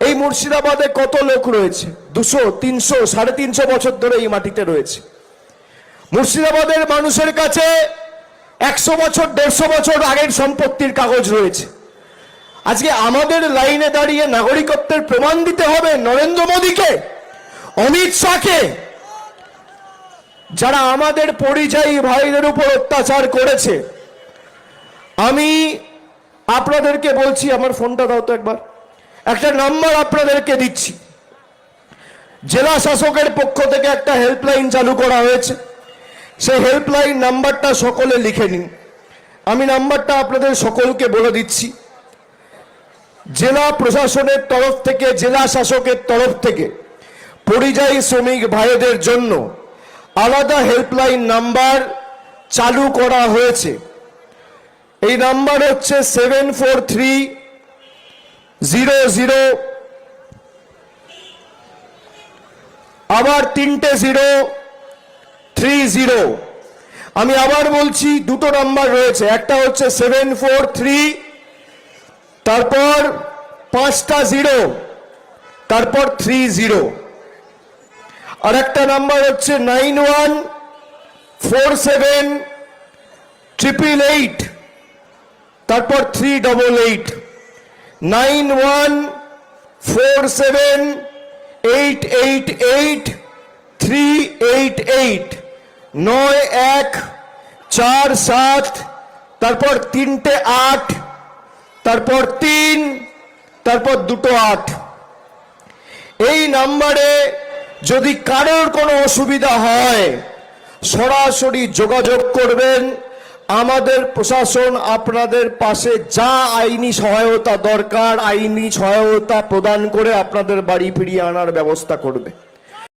এই মুর্শিদাবাদে কত লোক রয়েছে? দুশো, তিনশো, সাড়ে তিনশো বছর ধরে এই মাটিতে রয়েছে। মুর্শিদাবাদের মানুষের কাছে একশো বছর, দেড়শো বছর আগের সম্পত্তির কাগজ রয়েছে। আজকে আমাদের লাইনে দাঁড়িয়ে নাগরিকত্বের প্রমাণ দিতে হবে নরেন্দ্র মোদীকে, অমিত শাহকে। যারা আমাদের পরিযায়ী ভাইদের উপর অত্যাচার করেছে। আমি আপনাদেরকে বলছি, আমার ফোনটা দাও তো একবার। একটা নাম্বার আপনাদেরকে দিচ্ছি। জেলা শাসকের পক্ষ থেকে একটা হেল্পলাইন চালু করা হয়েছে। সেই হেল্পলাইন নাম্বারটা সকলে লিখে নিন। আমি নাম্বারটা আপনাদের সকলকে বলে দিচ্ছি। জেলা প্রশাসনের তরফ থেকে, জেলা শাসকের তরফ থেকে পরিযায়ী শ্রমিক ভাইদের জন্য আলাদা হেল্পলাইন নাম্বার চালু করা হয়েছে। এই নাম্বার হচ্ছে seven four three zero zero. আবার তিনটে জিরো, থ্রি জিরো। আমি আবার বলছি দুটো নাম্বার রয়েছে, একটা হচ্ছে সেভেন ফোর থ্রি, তারপর পাঁচটা জিরো, তারপর থ্রি জিরো। আর একটা নাম্বার হচ্ছে nine one, four seven, triple eight, তারপর three double eight. Nine one four seven eight eight eight three eight eight নয় এক চার সাত তারপর তিনটে আট তারপর তিন তারপর দুটো আট এই নাম্বারে যদি কারোর কোনো অসুবিধা হয় সরাসরি যোগাযোগ করবেন আমাদের প্রশাসন আপনাদের পাশে যা আইনি সহায়তা দরকার, আইনি সহায়তা প্রদান করে আপনাদের বাড়ি ফিরিয়ে আনার ব্যবস্থা করবে।